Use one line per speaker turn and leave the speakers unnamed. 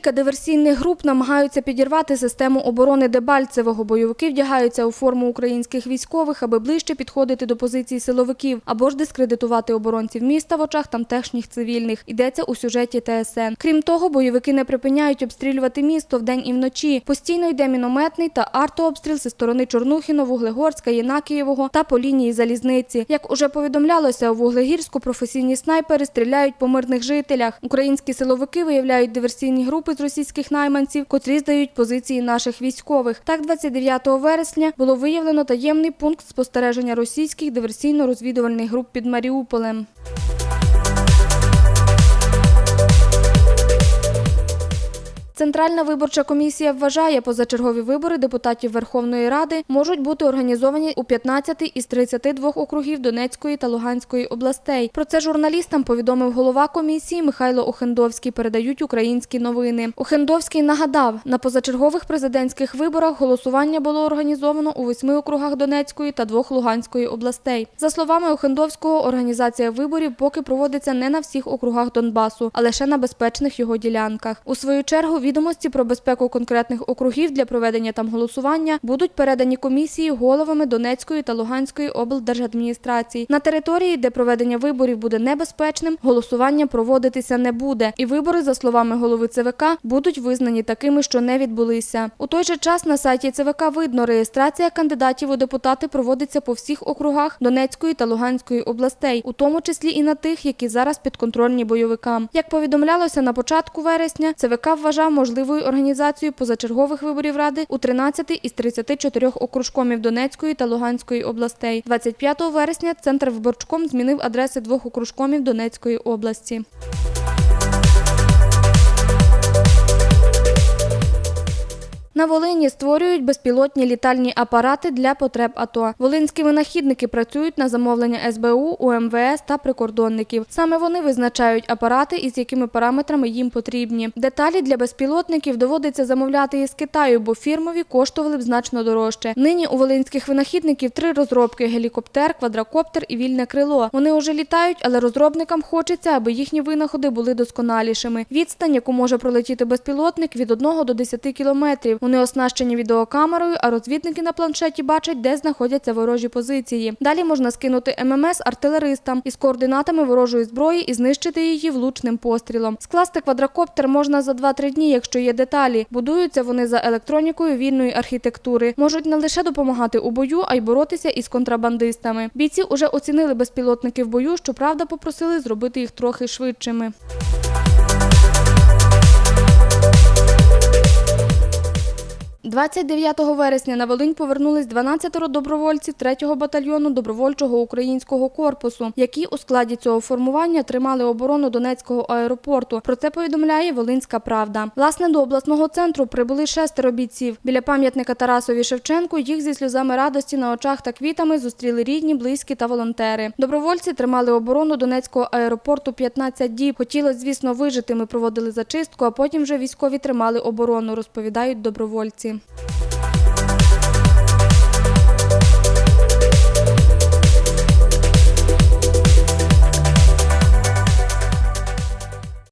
Кілька диверсійних груп намагаються підірвати систему оборони Дебальцевого. Бойовики вдягаються у форму українських військових, аби ближче підходити до позицій силовиків або ж дискредитувати оборонців міста в очах тамтешніх цивільних. Йдеться у сюжеті ТСН. Крім того, бойовики не припиняють обстрілювати місто вдень і вночі. Постійно йде мінометний та артообстріл зі сторони Чорнухіно, Вуглегорська, Єнакієвого та по лінії залізниці. Як уже повідомлялося, у Вуглегірську професійні снайпери стріляють по мирних жителях. Українські силовики виявляють диверсійні групи з російських найманців, котрі здають позиції наших військових. Так, 29 вересня було виявлено таємний пункт спостереження російських диверсійно-розвідувальних груп під Маріуполем. Центральна виборча комісія вважає, позачергові вибори депутатів Верховної Ради можуть бути організовані у 15 із 32 округів Донецької та Луганської областей. Про це журналістам повідомив голова комісії Михайло Охендовський. Передають українські новини. Охендовський нагадав, на позачергових президентських виборах голосування було організовано у восьми округах Донецької та двох Луганської областей. За словами Охендовського, організація виборів поки проводиться не на всіх округах Донбасу, а лише на безпечних його ділянках. У свою чергу відомості про безпеку конкретних округів для проведення там голосування будуть передані комісії головами Донецької та Луганської облдержадміністрацій. На території, де проведення виборів буде небезпечним, голосування проводитися не буде. І вибори, за словами голови ЦВК, будуть визнані такими, що не відбулися. У той же час на сайті ЦВК видно, реєстрація кандидатів у депутати проводиться по всіх округах Донецької та Луганської областей, у тому числі і на тих, які зараз підконтрольні бойовикам. Як повідомлялося на початку вересня, ЦВК вважав можливою організацією позачергових виборів ради у 13 із 34 окружкомів Донецької та Луганської областей. 25 вересня центр виборчком змінив адреси двох окружкомів Донецької області. На Волині створюють безпілотні літальні апарати для потреб АТО. Волинські винахідники працюють на замовлення СБУ, УМВС та прикордонників. Саме вони визначають апарати і з якими параметрами їм потрібні. Деталі для безпілотників доводиться замовляти із Китаю, бо фірмові коштували б значно дорожче. Нині у волинських винахідників три розробки: гелікоптер, квадрокоптер і вільне крило. Вони уже літають, але розробникам хочеться, аби їхні винаходи були досконалішими. Відстань, яку може пролетіти безпілотник, від 1 до 10 кілометрів. Вони оснащені відеокамерою, а розвідники на планшеті бачать, де знаходяться ворожі позиції. Далі можна скинути ММС артилеристам із координатами ворожої зброї і знищити її влучним пострілом. Скласти квадрокоптер можна за 2-3 дні, якщо є деталі. Будуються вони за електронікою вільної архітектури. Можуть не лише допомагати у бою, а й боротися із контрабандистами. Бійці уже оцінили безпілотники в бою, щоправда, попросили зробити їх трохи швидшими. – 29 вересня на Волинь повернулись 12 добровольців 3-го батальйону добровольчого українського корпусу, які у складі цього формування тримали оборону Донецького аеропорту. Про це повідомляє Волинська Правда. Власне, до обласного центру прибули шестеро бійців. Біля пам'ятника Тарасові Шевченку їх зі сльозами радості на очах та квітами зустріли рідні, близькі та волонтери. Добровольці тримали оборону Донецького аеропорту 15 діб. Хотілося, звісно, вижити. Ми проводили зачистку, а потім вже військові тримали оборону, розповідають добровольці. soon.